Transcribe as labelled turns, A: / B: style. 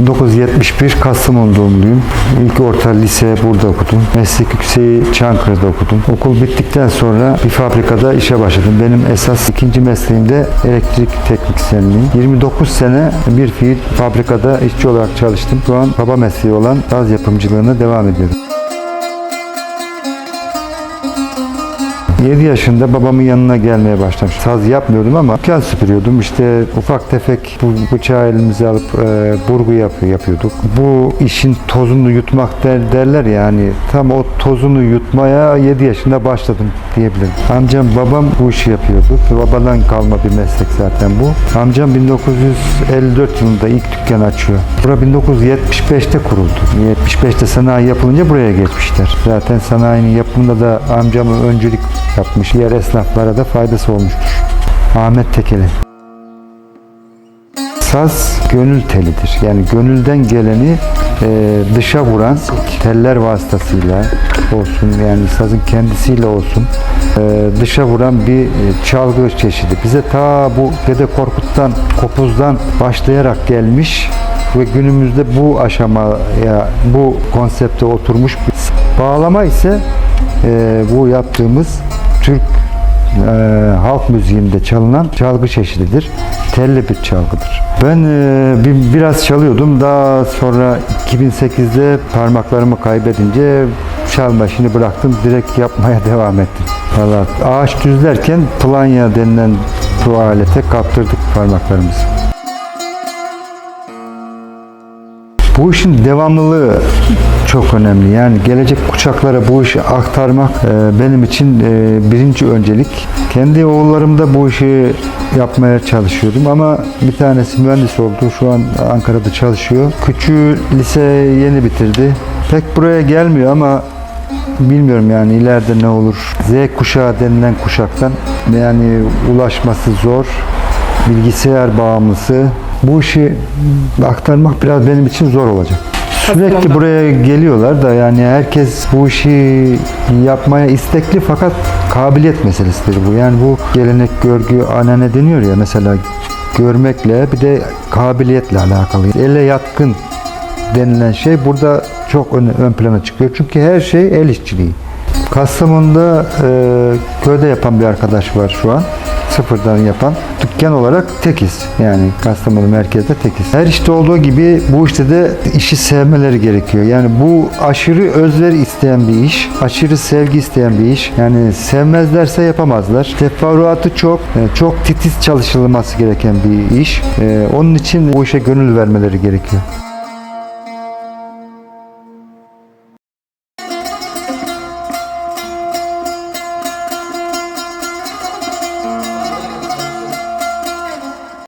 A: 1971 Kastamonu doğumluyum. İlk orta lise burada okudum. Meslek yükseği Çankırı'da okudum. Okul bittikten sonra bir fabrikada işe başladım. Benim esas ikinci mesleğim de elektrik teknisyenliği. 29 sene bir fiil fabrikada işçi olarak çalıştım. Şu an baba mesleği olan gaz yapımcılığına devam ediyorum. 7 yaşında babamın yanına gelmeye başlamış. Saz yapmıyordum ama dükkan süpürüyordum. İşte ufak tefek bıçağı elimize alıp e, burgu yapı, yapıyorduk. Bu işin tozunu yutmak der, derler yani. Tam o tozunu yutmaya 7 yaşında başladım diyebilirim. Amcam babam bu işi yapıyordu. Babadan kalma bir meslek zaten bu. Amcam 1954 yılında ilk dükkan açıyor. Bura 1975'te kuruldu. 75'te sanayi yapılınca buraya geçmişler. Zaten sanayinin yapımında da amcamın öncülük yapmış. Diğer esnaflara da faydası olmuştur. Ahmet Tekeli. Saz gönül telidir. Yani gönülden geleni e, dışa vuran teller vasıtasıyla olsun yani sazın kendisiyle olsun e, dışa vuran bir e, çalgı çeşidi. Bize ta bu Dede Korkut'tan, Kopuz'dan başlayarak gelmiş ve günümüzde bu aşamaya, bu konsepte oturmuş bir bağlama ise e, bu yaptığımız Türk e, halk müziğinde çalınan çalgı çeşididir. Telli bir çalgıdır. Ben e, bir, biraz çalıyordum. Daha sonra 2008'de parmaklarımı kaybedince çalma işini bıraktım. Direkt yapmaya devam ettim. Valla ağaç düzlerken planya denilen bu alete kaptırdık parmaklarımızı. Bu işin devamlılığı çok önemli. Yani gelecek kuşaklara bu işi aktarmak e, benim için e, birinci öncelik. Kendi oğullarım da bu işi yapmaya çalışıyordum ama bir tanesi mühendis oldu. Şu an Ankara'da çalışıyor. Küçüğü lise yeni bitirdi. Pek buraya gelmiyor ama bilmiyorum yani ileride ne olur. Z kuşağı denilen kuşaktan yani ulaşması zor. Bilgisayar bağımlısı. Bu işi aktarmak biraz benim için zor olacak. Sürekli buraya geliyorlar da yani herkes bu işi yapmaya istekli fakat kabiliyet meselesidir bu. Yani bu gelenek, görgü, anane deniyor ya mesela görmekle bir de kabiliyetle alakalı. Ele yatkın denilen şey burada çok ön, ön plana çıkıyor. Çünkü her şey el işçiliği. Kastamonu'da e, köyde yapan bir arkadaş var şu an. Sıfırdan yapan. Dükkan olarak tekiz. Yani Kastamonu merkezde tekiz. Her işte olduğu gibi bu işte de işi sevmeleri gerekiyor. Yani bu aşırı özveri isteyen bir iş. Aşırı sevgi isteyen bir iş. Yani sevmezlerse yapamazlar. Teferruatı çok. e, Çok titiz çalışılması gereken bir iş. E, Onun için bu işe gönül vermeleri gerekiyor.